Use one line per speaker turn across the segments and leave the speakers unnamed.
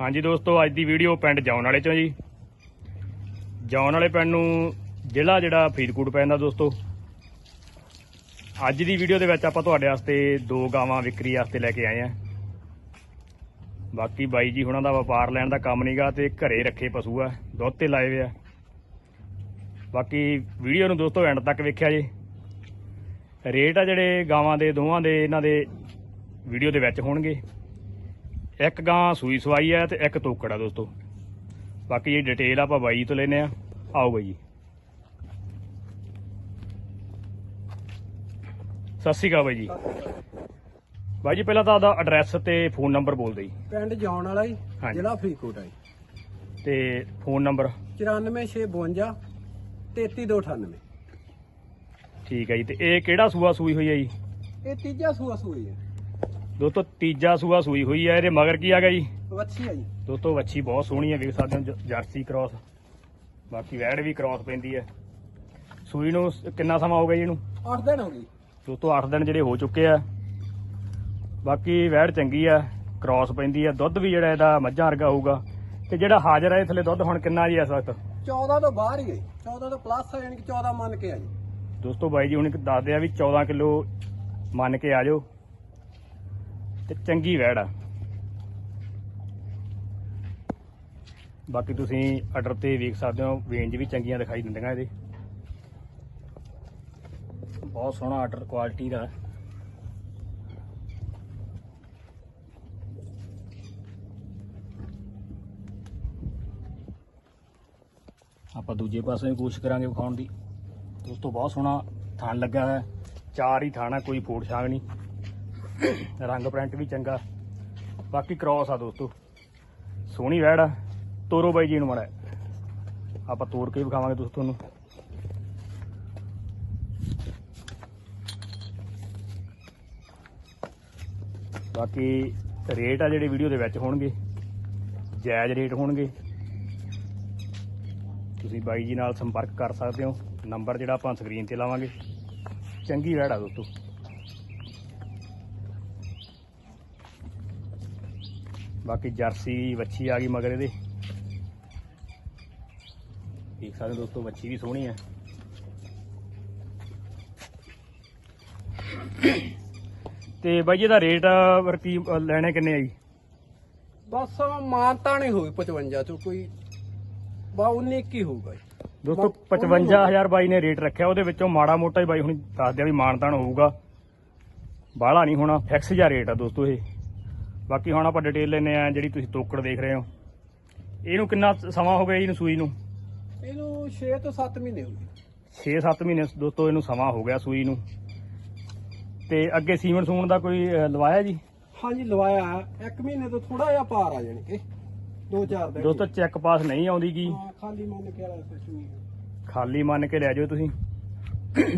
ਹਾਂਜੀ ਦੋਸਤੋ, ਅੱਜ ਦੀ ਵੀਡੀਓ ਪਿੰਡ ਜਾਉਣ ਵਾਲੇ ਚੋਂ ਜੀ। ਜਾਉਣ ਵਾਲੇ ਪਿੰਡ ਨੂੰ ਜ਼ਿਲ੍ਹਾ ਜਿਹੜਾ ਫਰੀਦਕੋਟ ਪੈਂਦਾ ਦੋਸਤੋ। ਅੱਜ ਦੀ ਵੀਡੀਓ ਦੇ ਵਿੱਚ ਆਪਾਂ ਤੁਹਾਡੇ ਵਾਸਤੇ ਦੋ ਗਾਵਾਂ ਵਿਕਰੀ ਵਾਸਤੇ ਲੈ ਕੇ ਆਏ ਆ। ਬਾਕੀ ਬਾਈ ਜੀ ਹੁਣਾਂ ਦਾ ਵਪਾਰ ਲੈਣ ਦਾ ਕੰਮ ਨਹੀਂਗਾ ਤੇ ਘਰੇ ਰੱਖੇ ਪਸ਼ੂ ਆ, ਦੁੱਧ ਤੇ ਲਾਏ ਵੇ ਆ। ਬਾਕੀ ਵੀਡੀਓ ਨੂੰ ਦੋਸਤੋ ਐਂਡ ਤੱਕ ਵੇਖਿਆ ਜੀ। ਰੇਟ ਆ ਜਿਹੜੇ ਗਾਵਾਂ ਦੇ, ਦੋਵਾਂ ਦੇ, ਇਹਨਾਂ ਦੇ ਵੀਡੀਓ ਦੇ ਵਿੱਚ ਹੋਣਗੇ। ਇੱਕ ਗਾਂ ਸੂਈ ਸਵਾਈ ਹੈ ਤੇ ਇੱਕ ਤੋਕੜ ਆ ਦੋਸਤੋ। ਬਾਕੀ ਇਹ ਡਿਟੇਲ ਆਪਾਂ ਬਾਈ ਤੋਂ ਲੈਨੇ ਆ ਆਓ ਬਾਈ ਜੀ। ਸਤਿ ਸ਼੍ਰੀ ਅਕਾਲ ਬਾਈ ਜੀ। ਬਾਈ ਜੀ ਪਹਿਲਾਂ ਤਾਂ ਆਦਾ ਐਡਰੈਸ ਤੇ ਫੋਨ ਨੰਬਰ ਬੋਲ ਦਿਓ ਜੀ।
ਪਿੰਡ ਜਾਉਣ ਵਾਲਾ ਜੀ
ਹਾਂਜੀ।
ਜ਼ਿਲ੍ਹਾ ਫਰੀਦਕੋਟ ਹੈ ਜੀ।
ਤੇ ਫੋਨ ਨੰਬਰ
94652 33298
ਠੀਕ ਹੈ ਜੀ ਤੇ ਇਹ ਕਿਹੜਾ ਸੂਆ ਸੂਈ ਹੋਈ ਹੈ ਜੀ?
ਇਹ ਤੀਜਾ ਸੂਆ ਸੂਈ ਹੈ
ਦੋਸਤੋ ਤੀਜਾ ਸੂਆ ਸੂਈ ਹੋਈ ਹੈ ਇਹਦੇ ਮਗਰ ਕੀ ਆ ਗਿਆ ਜੀ?
ਵੱਛੀ ਹੈ ਜੀ।
ਦੋਸਤੋ ਵੱਛੀ ਬਹੁਤ ਸੋਹਣੀ ਹੈ ਵੇਖ ਸਕਦੇ ਹੋ ਜ- ਜਰਸੀ ਕ੍ਰਾਸ ਬਾਕੀ ਵੈੜ ਵੀ ਕ੍ਰਾਸ ਪੈਂਦੀ ਹੈ ਸੂਈ ਨੂੰ ਕਿੰਨਾ ਸਮਾਂ ਹੋ ਗਿਆ ਜੀ ਇਹਨੂੰ?
8 ਦਿਨ ਹੋ ਗਈ
ਦੋਸਤੋ 8 ਦਿਨ ਜਿਹੜੇ ਹੋ ਚੁੱਕੇ ਆ। ਬਾਕੀ ਵੈੜ ਚੰਗੀ ਆ ਕ੍ਰਾਸ ਪੈਂਦੀ ਆ। ਦੁੱਧ ਵੀ ਜਿਹੜਾ ਇਹਦਾ ਮੱਝਾਂ ਵਰਗਾ ਹੋਊਗਾ। ਤੇ ਜਿਹੜਾ ਹਾਜ਼ਰ ਹੈ ਥੱਲੇ ਦੁੱਧ ਹੁਣ ਕਿੰਨਾ ਜੀ ਇਸ ਵਕਤ?
14 ਤੋਂ ਬਾਹਰ ਹੀ ਹੈ ਜੀ। 14 ਤੋਂ ਪਲੱਸ ਹੈ ਯਾਨੀ ਕਿ 14 ਮੰਨ ਕੇ ਆ ਜੀ।
ਦੋਸਤੋ ਬਾਈ ਜੀ ਹੁਣ ਇੱਕ ਦੱਸਦੇ ਆ ਵੀ 14 ਕਿਲੋ ਮੰਨ ਕੇ ਆ ਜਾਓ। ਤੇ ਚੰਗੀ ਵੈੜ ਆ। ਬਾਕੀ ਤੁਸੀਂ ਆਰਡਰ ਤੇ ਵੇਖ ਸਕਦੇ ਹੋ ਰੇਂਜ ਵੀ ਚੰਗੀਆਂ ਦਿਖਾਈ ਦਿੰਦੀਆਂ ਇਹਦੇ। ਬਹੁਤ ਸੋਹਣਾ ਆਰਡਰ ਕੁਆਲਿਟੀ ਦਾ। ਆਪਾਂ ਦੂਜੇ ਪਾਸੇ ਵੀ ਕੋਸ਼ਿਸ਼ ਕਰਾਂਗੇ ਵਿਖਾਉਣ ਦੀ। ਉਸ ਤੋਂ ਬਹੁਤ ਸੋਹਣਾ ਥਾਣ ਲੱਗਾ ਹੈ ਚਾਰ ਹੀ ਥਾਣਾ ਕੋਈ ਫੋੜ ਛਾਂਗ ਨਹੀਂ। ਰੰਗ ਪ੍ਰਿੰਟ ਵੀ ਚੰਗਾ। ਬਾਕੀ ਕ੍ਰਾਸ ਆ ਦੋਸਤੋ। ਸੋਹਣੀ ਵੈੜ ਆ। ਤੋਰੋ ਬਾਈ ਜੀ ਨੂੰ ਮੜਾ ਆਪਾਂ ਤੋੜ ਕੇ ਵਿਖਾਵਾਂਗੇ ਦੋਸਤੋ ਤੁਹਾਨੂੰ। ਬਾਕੀ ਰੇਟ ਆ ਜਿਹੜੇ ਵੀਡੀਓ ਦੇ ਵਿੱਚ ਹੋਣਗੇ। ਜਾਇਜ਼ ਰੇਟ ਹੋਣਗੇ। ਤੁਸੀਂ ਬਾਈ ਜੀ ਨਾਲ ਸੰਪਰਕ ਕਰ ਸਕਦੇ ਹੋ। ਨੰਬਰ ਜਿਹੜਾ ਆਪਾਂ ਸਕਰੀਨ ਤੇ ਲਾਵਾਂਗੇ। ਚੰਗੀ ਵੈੜ ਆ ਦੋਸਤੋ। ਬਾਕੀ ਜਰਸੀ ਵੱਛੀ ਆ ਗਈ ਮਗਰ ਇਹਦੇ। ਦੇਖ ਸਕਦੇ ਦੋਸਤੋ ਵੱਛੀ ਵੀ ਸੋਹਣੀ ਹੈ ਤੇ ਬਾਈ ਜੀ ਦਾ ਰੇਟ ਵਰਕੀ ਲੈਣੇ ਕਿੰਨੇ ਆ ਜੀ?
ਬਸ ਮਾਨਤਾ ਨਹੀਂ ਹੋਈ 55 ਚੋਂ ਕੋਈ। ਬਾ 19 ਕੀ ਹੋਊਗਾ ਜੀ
ਦੋਸਤੋ
ਬਾ-
55000 ਬਾਈ ਨੇ ਰੇਟ ਰੱਖਿਆ ਉਹਦੇ ਵਿੱਚੋਂ ਮਾੜਾ ਮੋਟਾ ਹੀ ਬਾਈ ਹੁਣ ਦੱਸ ਦਿਆ ਵੀ ਮਾਨਤਾਨ ਹੋਊਗਾ। ਬਾਹਲਾ ਨਹੀਂ ਹੋਣਾ ਫਿਕਸ ਜਿਹਾ ਰੇਟ ਆ ਦੋਸਤੋ ਇਹ। ਬਾਕੀ ਹੁਣ ਆਪਾਂ ਡਿਟੇਲ ਲੈਨੇ ਆ ਜਿਹੜੀ ਤੁਸੀਂ ਤੋਕੜ ਦੇਖ ਰਹੇ ਹੋ। ਇਹਨੂੰ ਕਿੰਨਾ ਸਮਾਂ ਹੋ ਗਿਆ ਜੀ ਇਹਨੂੰ ਸੂਈ ਨੂੰ?
ਇਹਨੂੰ 6 ਤੋਂ 7 ਮਹੀਨੇ ਹੋ ਗਏ।
6-7 ਮਹੀਨੇ ਦੋਸਤੋ ਇਹਨੂੰ ਸਮਾਂ ਹੋ ਗਿਆ ਸੂਈ ਨੂੰ। ਤੇ ਅੱਗੇ ਸੀਮਨ ਸੂਣ ਦਾ ਕੋਈ ਲਵਾਇਆ ਜੀ?
ਹਾਂਜੀ ਲਵਾਇਆ। ਹੈ। ਇੱਕ ਮਹੀਨੇ ਤੋਂ ਥੋੜਾ ਜਿਹਾ ਪਾਰ ਆ ਜਾਣੀ ਕਿ। 2-4 ਦਿਨ।
ਦੋਸਤੋ ਚੈੱਕ ਪਾਸ ਨਹੀਂ ਆਉਂਦੀ
ਹਾਂ, ਖਾਲੀ ਮੰਨ ਕੇ ਕੁਛ ਨਹੀਂ
ਖਾਲੀ ਮੰਨ ਕੇ ਲੈ ਜਾਓ ਤੁਸੀਂ।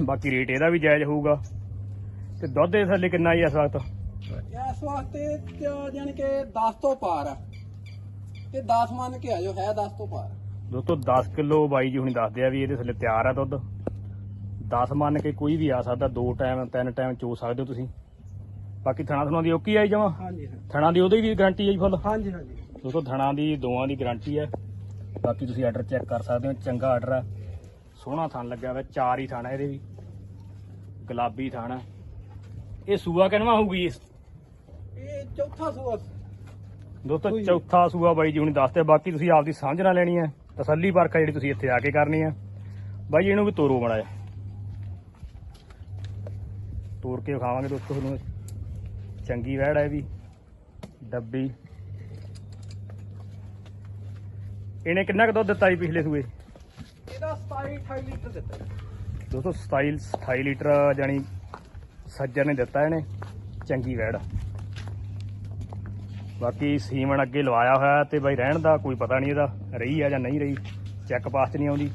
ਬਾਕੀ ਰੇਟ ਇਹਦਾ ਵੀ ਜਾਇਜ਼ ਹੋਊਗਾ। ਤੇ ਦੁੱਧ ਦੇ ਥੱਲੇ ਕਿੰਨਾ ਜੀ ਇਸ ਵਕਤ?
ਇਸ ਵਾਸਤੇ ਜਾਣੀ ਕਿ 10 ਤੋਂ ਪਾਰ ਆ। ਤੇ 10 ਮੰਨ ਕੇ ਆਜੋ ਹੈ 10 ਤੋਂ ਪਾਰ।
ਦੋਸਤੋ 10 ਕਿਲੋ ਬਾਈ ਜੀ ਹੁਣੀ ਦੱਸਦੇ ਆ ਵੀ ਇਹਦੇ ਥੱਲੇ ਤਿਆਰ ਆ ਦੁੱਧ। 10 ਮੰਨ ਕੇ ਕੋਈ ਵੀ ਆ ਸਕਦਾ ਦੋ ਟਾਈਮ ਤਿੰਨ ਟਾਈਮ ਚੋ ਸਕਦੇ ਹੋ ਤੁਸੀਂ। ਬਾਕੀ ਥਣਾ ਥਣਾ ਦੀ ਓਕੀ ਆਈ ਜਾਵਾਂ
ਹਾਂਜੀ ਹਾਂ।
ਥਣਾ ਦੀ ਉਹਦੀ ਵੀ ਗਾਰੰਟੀ ਹੈ ਜੀ ਫੁੱਲ
ਹਾਂਜੀ ਹਾਂਜੀ।
ਦੋਸਤੋ ਥਣਾ ਦੀ ਦੋਵਾਂ ਦੀ ਗਾਰੰਟੀ ਹੈ ਬਾਕੀ ਤੁਸੀਂ ਆਰਡਰ ਚੈੱਕ ਕਰ ਸਕਦੇ ਹੋ ਚੰਗਾ ਆਰਡਰ ਆ। ਸੋਹਣਾ ਥਣ ਲੱਗਿਆ ਹੋਇਆ ਚਾਰ ਹੀ ਥਾਣਾ ਇਹਦੇ ਵੀ। ਗੁਲਾਬੀ ਥਾਣਾ ਇਹ ਸੂਆ ਕਿਨਵਾ ਹੋਊਗੀ ਇਸ
ਚੌਥਾ ਸੂਆ
ਦੋਸਤੋ। ਚੌਥਾ ਸੂਆ ਬਾਈ ਜੀ ਹੁਣੀ ਦੱਸਦੇ ਬਾਕੀ ਤੁਸੀਂ ਆਪਦੀ ਸਮਝ ਨਾਲ ਲੈਣੀ ਹੈ ਤਸੱਲੀ ਪਰਖ ਜਿਹੜੀ ਤੁਸੀਂ ਇੱਥੇ ਆ ਕੇ ਕਰਨੀ ਹੈ ਬਾਈ ਜੀ ਇਹਨੂੰ ਵੀ ਤੋਰੋ ਮੜਾ ਤੋੜ ਕੇ ਵਿਖਾਵਾਂਗੇ ਦੋਸਤੋ ਤੁਹਾਨੂੰ। ਚੰਗੀ ਵੈੜ ਹੈ ਵੀ ਡੱਬੀ। ਇਹਨੇ ਕਿੰਨਾ ਕੁ ਦੁੱਧ ਦਿੱਤਾ ਜੀ ਪਿਛਲੇ ਸੂਏ?
ਇਹਦਾ 27 28 ਲੀਟਰ ਦਿੱਤਾ।
ਦੋਸਤੋ 27 28 ਲੀਟਰ ਜਾਨੀ ਸੱਜਰ ਨੇ ਦਿੱਤਾ ਇਹਨੇ। ਚੰਗੀ ਵੈੜ ਬਾਕੀ ਸੀਮਨ ਅੱਗੇ ਲਵਾਇਆ ਹੋਇਆ ਤੇ ਬਾਈ ਰਹਿਣ ਦਾ ਕੋਈ ਪਤਾ ਨਹੀਂ ਇਹਦਾ ਰਹੀ ਆ ਜਾਂ ਨਹੀਂ ਰਹੀ। ਚੈੱਕ ਪਾਸ 'ਚ ਨਹੀਂ ਆਉਂਦੀ।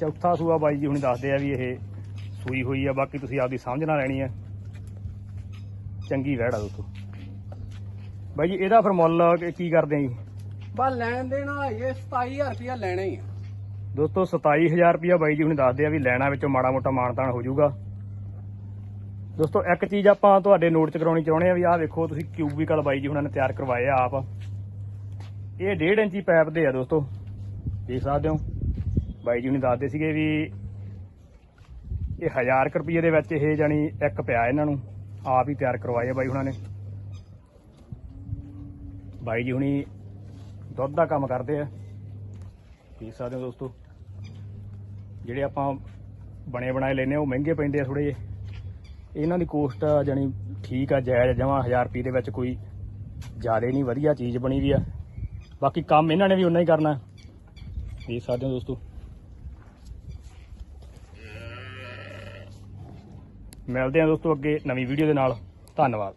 ਚੌਥਾ ਸੂਆ ਬਾਈ ਜੀ ਹੁਣ ਦੱਸਦੇ ਆ ਵੀ ਇਹ ਸੂਈ ਹੋਈ ਆ ਬਾਕੀ ਤੁਸੀਂ ਆਪਦੀ ਸਮਝ ਨਾਲ ਲੈਣੀ ਆ। ਚੰਗੀ ਆ ਦੋਸਤੋ। ਬਾਈ ਜੀ ਇਹਦਾ ਫਿਰ ਮੁੱਲ ਕੀ ਕਰਦੇ ਆ ਜੀ?
ਬਸ ਲੈਣ ਦੇਣ ਇਹ 27000 ਰੁਪਇਆ ਲੈਣਾ ਹੀ ਆ।
ਦੋਸਤੋ 27000 ਰੁਪਇਆ ਬਾਈ ਜੀ ਹੁਣ ਦੱਸਦੇ ਆ ਵੀ ਲੈਣਾ ਵਿੱਚੋਂ ਮਾੜਾ ਮੋਟਾ ਮਾਨਤਾਨ ਹੋ ਜਾਊਗਾ। ਦੋਸਤੋ, ਇੱਕ ਚੀਜ਼ ਆਪਾਂ ਤੁਹਾਡੇ ਨੋਟ 'ਚ ਕਰਾਉਣੀ ਚਾਹੁੰਦੇ ਆ ਵੀ ਆਹ ਵੇਖੋ, ਤੁਸੀਂ ਕਿਊਬਿਕਲ ਬਾਈ ਜੀ ਹੁਣਾਂ ਨੇ ਤਿਆਰ ਕਰਵਾਏ ਆ ਆਪ। ਇਹ 1.5 ਇੰਚੀ ਪਾਈਪ ਦੇ ਆ ਦੋਸਤੋ। ਦੇਖ ਸਕਦੇ ਹੋ? ਬਾਈ ਜੀ ਹੁਣੀ ਦੱਸਦੇ ਸੀਗੇ ਵੀ ਇਹ 1000 ਰੁਪਏ ਦੇ ਵਿੱਚ ਇਹ ਜਾਨੀ ਇੱਕ ਪਿਆ ਇਹਨਾਂ ਨੂੰ। ਆਪ ਹੀ ਤਿਆਰ ਕਰਵਾਏ ਆ ਬਾਈ ਹੁਣਾਂ ਨੇ। ਬਾਈ ਜੀ ਹੁਣੀ ਦੁੱਧ ਦਾ ਕੰਮ ਕਰਦੇ ਆ। ਦੇਖ ਸਕਦੇ ਹੋ ਦੋਸਤੋ? ਜਿਹੜੇ ਆਪਾਂ ਬਣੇ ਬਣਾਏ ਲੈਨੇ ਆ, ਉਹ ਮਹਿੰਗੇ ਪੈਂਦੇ ਆ ਥੋੜੇ ਜਿਹੇ। ਇਹਨਾਂ ਦੀ ਕੋਸਟ ਜਾਨੀ ਠੀਕ ਆ, ਜਾਇਜ਼ ਜਮਾ 1000 ਰੁਪਏ ਦੇ ਵਿੱਚ ਕੋਈ ਜ਼ਿਆਦਾ ਨਹੀਂ, ਵਧੀਆ ਚੀਜ਼ ਬਣੀ ਵੀ ਆ। ਬਾਕੀ ਕੰਮ ਇਹਨਾਂ ਨੇ ਵੀ ਉਨਾ ਹੀ ਕਰਨਾ। ਦੇਖ ਸਕਦੇ ਹੋ ਦੋਸਤੋ। ਮਿਲਦੇ ਆ ਦੋਸਤੋ ਅੱਗੇ ਨਵੀਂ ਵੀਡੀਓ ਦੇ ਨਾਲ। ਧੰਨਵਾਦ।